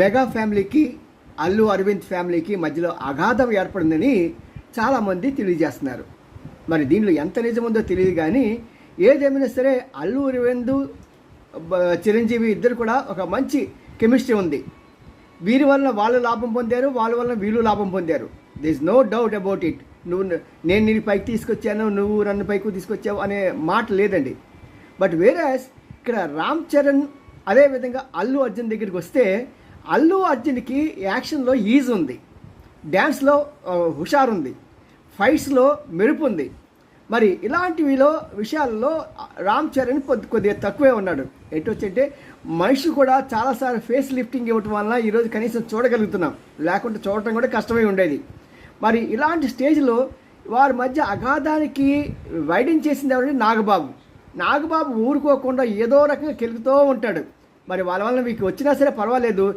Mega ఫ్యామిలీకి అల్లు అరవింద్ ఫ్యామిలీకి మధ్యలో అగాధం ఏర్పడిందని చాలామంది తెలియజేస్తున్నారు. మరి దీనిలో ఎంత నిజముందో తెలియదు కానీ ఏదేమైనా సరే అల్లు అరవింద్ చిరంజీవి ఇద్దరు కూడా ఒక మంచి కెమిస్ట్రీ ఉంది. వీరి వలన వాళ్ళు లాభం పొందారు వాళ్ళ వలన వీళ్ళు లాభం పొందారు. This no doubt about it నువ్వు నేను నేను పైకి తీసుకొచ్చాను నువ్వు నన్ను పైకి తీసుకొచ్చావు అనే మాట లేదండి. బట్ వేరే ఇక్కడ రామ్ చరణ్ అదేవిధంగా అల్లు అర్జున్ దగ్గరికి వస్తే అల్లు అర్జున్కి యాక్షన్లో ఈజ్ ఉంది. డ్యాన్స్లో హుషారుంది హుషారు ఉంది. ఫైట్స్లో మెరుపు ఉంది మరి ఇలాంటివిలో విషయాల్లో రామ్ చరణ్ కొద్ది కొద్దిగా తక్కువే ఉన్నాడు. ఎటు వచ్చంటే మనిషి కూడా చాలాసార్లు ఫేస్ లిఫ్టింగ్ ఇవ్వటం వలన ఈరోజు కనీసం చూడగలుగుతున్నాం. లేకుంటే చూడటం కూడా కష్టమై ఉండేది. మరి ఇలాంటి స్టేజ్లో వారి మధ్య అగాధానికి వైడెన్ చేసింది ఎవరంటే నాగబాబు. నాగబాబు ఊరుకోకుండా ఏదో రకంగా కెలుగుతూ ఉంటాడు. మరి వాళ్ళ వల్ల మీకు వచ్చినా సరే పర్వాలేదు.